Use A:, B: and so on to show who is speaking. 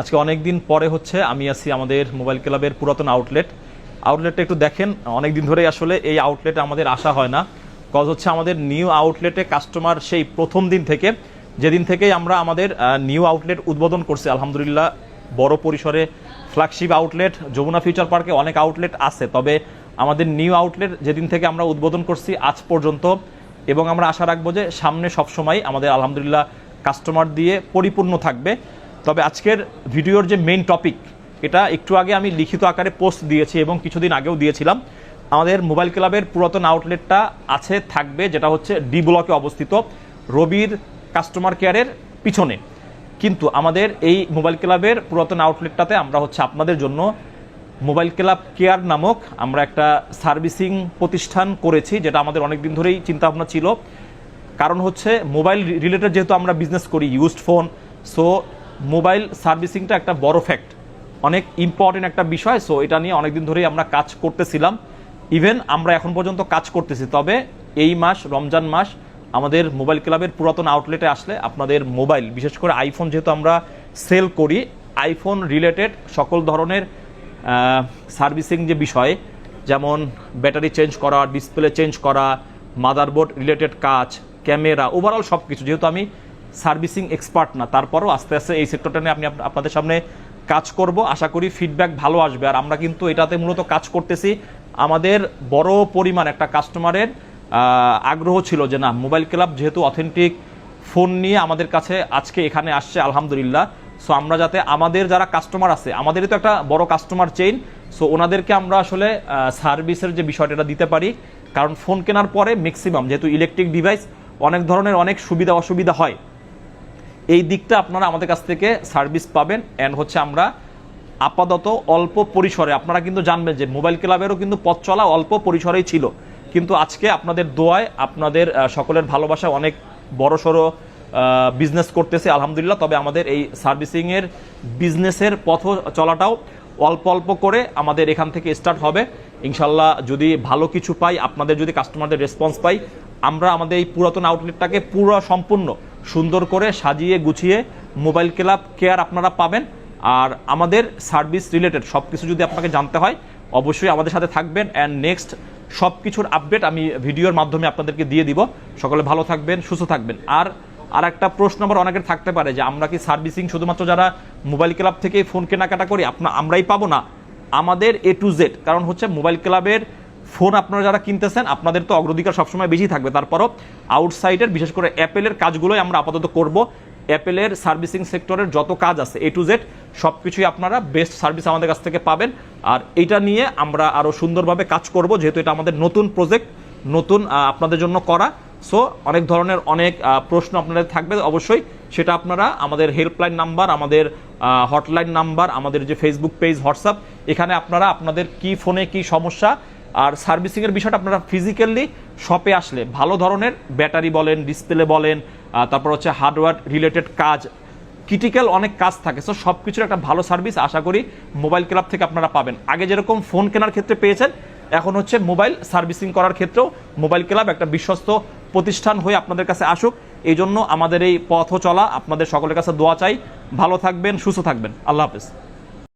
A: আজকে অনেক দিন পরে হচ্ছে আমি আছি আমাদের মোবাইল ক্লাবের পুরাতন আউটলেট। আউটলেটটা একটু দেখেন অনেক দিন ধরেই আসলে এই আউটলেটে আমাদের আসা হয় না। কজ হচ্ছে আমাদের নিউ আউটলেটে কাস্টমার সেই প্রথম দিন থেকে, যেদিন থেকেই আমরা আমাদের নিউ আউটলেট উদ্বোধন করছি। আলহামদুলিল্লাহ, বড় পরিসরে ফ্ল্যাগশিপ আউটলেট, যমুনা ফিউচার পার্কে অনেক আউটলেট আছে। তবে আমাদের নিউ আউটলেট যেদিন থেকে আমরা উদ্বোধন করছি, আজ পর্যন্ত। এবং আমরা আশা রাখব যে সামনে সবসময় আমাদের আলহামদুলিল্লাহ কাস্টমার দিয়ে পরিপূর্ণ থাকবে। তবে আজকের ভিডিওর যে মেইন টপিক এটা একটু আগে আমি লিখিত আকারে পোস্ট দিয়েছি এবং কিছুদিন আগেও দিয়েছিলাম। আমাদের মোবাইল ক্লাবের পুরাতন আউটলেটটা আছে, থাকবে, যেটা হচ্ছে ডি ব্লকে অবস্থিত রবির কাস্টমার কেয়ারের পিছনে। কিন্তু আমাদের এই মোবাইল ক্লাবের পুরাতন আউটলেটটাতে আমরা হচ্ছে আপনাদের জন্য মোবাইল ক্লাব কেয়ার নামক আমরা একটা সার্ভিসিং প্রতিষ্ঠান করেছি, যেটা আমাদের অনেক দিন ধরেই চিন্তা ভাবনা ছিল। কারণ হচ্ছে মোবাইল রিলেটেড যেহেতু আমরা বিজনেস করি ইউজড ফোন সো মোবাইল সার্ভিসিংটা একটা বড় ফ্যাক্ট অনেক ইম্পর্টেন্ট একটা বিষয় সো এটা নিয়ে অনেকদিন ধরেই আমরা কাজ করতেছিলাম। ইভেন আমরা এখন পর্যন্ত কাজ করতেছি, তবে এই মাস, রমজান মাস, আমাদের মোবাইল ক্লাবের পুরাতন আউটলেটে আসলে আপনাদের মোবাইল, বিশেষ করে আইফোন যেহেতু আমরা সেল করি আইফোন রিলেটেড সকল ধরনের সার্ভিসিং যে বিষয়, যেমন ব্যাটারি চেঞ্জ করা ডিসপ্লে চেঞ্জ করা মাদারবোর্ড রিলেটেড কাজ, ক্যামেরা ওভারঅল সব কিছু যেহেতু আমি সার্ভিসিং এক্সপার্ট না, তারপরও আস্তে আস্তে এই সেক্টরটা নিয়ে আমি আপনাদের সামনে কাজ করব। আশা করি ফিডব্যাক ভালো আসবে। আর আমরা কিন্তু এটাতে মূলত কাজ করতেছি আমাদের বড় পরিমাণ একটা কাস্টমারের আগ্রহ ছিল যে না মোবাইল ক্লাব যেহেতু অথেন্টিক ফোন নিয়ে আমাদের কাছে আজকে এখানে আসছে, আলহামদুলিল্লাহ। সো আমরা যাতে আমাদের যারা কাস্টমার আছে, আমাদেরই তো একটা বড় কাস্টমার চেইন সো ওনাদেরকে আমরা আসলে সার্ভিসের যে বিষয়টা দিতে পারি। কারণ ফোন কেনার পরে ম্যাক্সিমাম যেহেতু ইলেকট্রিক ডিভাইস অনেক ধরনের অনেক সুবিধা অসুবিধা হয়। এই দিকটা আপনারা আমাদের কাছ থেকে সার্ভিস পাবেন অ্যান্ড হচ্ছে আমরা আপাতত অল্প পরিসরে, আপনারা কিন্তু জানবেন যে মোবাইল ক্লাবেরও কিন্তু পথ চলা অল্প পরিসরেই ছিল। কিন্তু আজকে আপনাদের দোয়ায়, আপনাদের সকলের ভালোবাসায় অনেক বড় সড়ো বিজনেস করতেছে, আলহামদুলিল্লাহ। তবে আমাদের এই সার্ভিসিংয়ের বিজনেসের পথ চলাটাও অল্প অল্প করে আমাদের এখান থেকে স্টার্ট হবে। ইনশাল্লাহ যদি ভালো কিছু পাই, আপনাদের যদি কাস্টমারদের রেসপন্স পাই, আমরা আমাদের এই পুরাতন আউটলেটটাকে পুরো সম্পূর্ণ সুন্দর করে সাজিয়ে গুছিয়ে মোবাইল ক্লাব কেয়ার আপনারা পাবেন। আর আমাদের সার্ভিস রিলেটেড সব কিছু যদি আপনাকে জানতে হয়, অবশ্যই আমাদের সাথে থাকবেন। অ্যান্ড নেক্সট সব কিছুর আপডেট আমি ভিডিওর মাধ্যমে আপনাদেরকে দিয়ে দিব। সকলে ভালো থাকবেন, সুস্থ থাকবেন। আর আর একটা প্রশ্ন আমার অনেকের থাকতে পারে যে, আমরা কি সার্ভিসিং শুধুমাত্র যারা মোবাইল ক্লাব থেকে ফোন কেনাকাটা করি, আপনা, আমরাই পাবো না? আমাদের এ টু জেড কারণ হচ্ছে মোবাইল ক্লাবের ফোন আপনারা যারা কিনতেছেন, আপনাদের তো অগ্রাধিকার সবসময় বেশি থাকবে। তারপরও আউটসাইডের বিশেষ করে অ্যাপেলের কাজগুলোই আমরা আপাতত করব। অ্যাপেলের সার্ভিসিং সেক্টরের যত কাজ আছে এ টু জেড সব কিছুই আপনারা বেস্ট সার্ভিস আমাদের কাছ থেকে পাবেন। আর এটা নিয়ে আমরা আরও সুন্দরভাবে কাজ করব, যেহেতু এটা আমাদের নতুন প্রজেক্ট নতুন আপনাদের জন্য করা। সো অনেক ধরনের অনেক প্রশ্ন আপনাদের থাকবে অবশ্যই। সেটা আপনারা আমাদের হেল্পলাইন নাম্বার আমাদের হটলাইন নাম্বার আমাদের যে ফেসবুক পেজ হোয়াটসঅ্যাপ এখানে আপনারা আপনাদের কি ফোনে কি সমস্যা আর সার্ভিসিংয়ের বিষয়টা আপনারা ফিজিক্যালি শপে আসলে ভালো ধরনের ব্যাটারি বলেন ডিসপ্লে বলেন তারপর হচ্ছে হার্ডওয়্যার রিলেটেড কাজ ক্রিটিক্যাল অনেক কাজ থাকে। সো সব কিছুর একটা ভালো সার্ভিস আশা করি মোবাইল ক্লাব থেকে আপনারা পাবেন। আগে যেরকম ফোন কেনার ক্ষেত্রে পেয়েছেন, এখন হচ্ছে মোবাইল সার্ভিসিং করার ক্ষেত্রেও মোবাইল ক্লাব একটা বিশ্বস্ত প্রতিষ্ঠান হয়ে আপনাদের কাছে আসুক। এই জন্য আমাদের এই পথ চলা। আপনাদের সকলের কাছে দোয়া চাই। ভালো থাকবেন, সুস্থ থাকবেন। আল্লাহ হাফেজ।